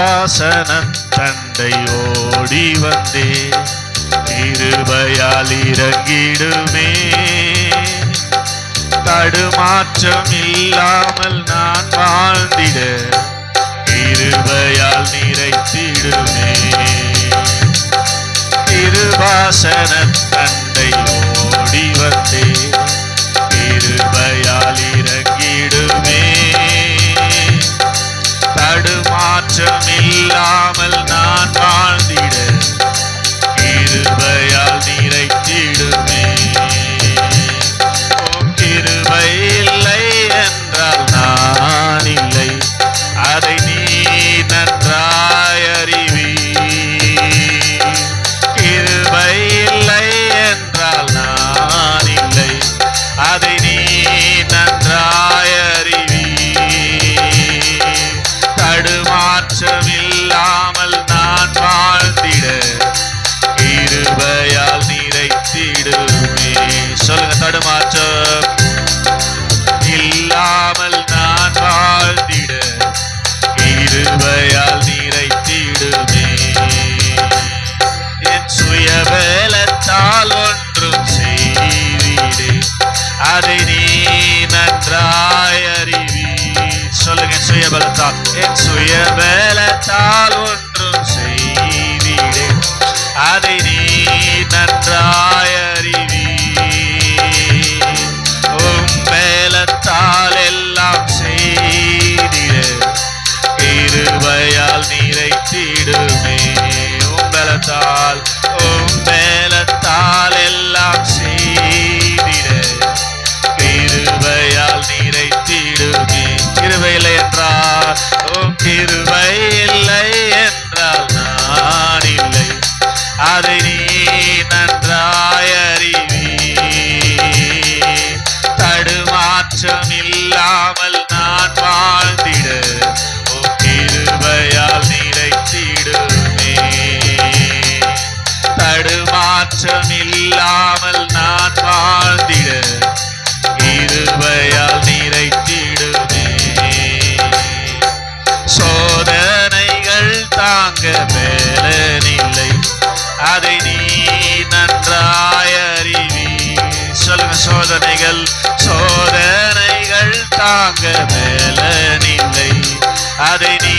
வாசனன் தந்தை ஓடி வந்தே. இருபயால் இறங்கிடுமே. தடுமாற்றம் இல்லாமல் நான் வாழ்ந்திட. இருபயால் நிறைத்திடுமே. திருவாசன தந்தை ஓடி வந்தே. இருபயால் இறங்கிடுமே. தடுமாற்றம் தடுமாற்றம் இல்லாமல் நான் வாழ்ந்திட இருவையால் நிறைத்திடுமே. என் சுயபலத்தால் ஒன்றும் செய்திடு அதை நீ நன்றாய் அறிவி சொல்லுங்க சுயபலத்தால். என் சுயபலத்தால் அதை நீ நன்றாய் அறிவி சொல்லுங்க சோதனைகள் சோதனைகள் தாங்க மேல நில்லை அதை நீ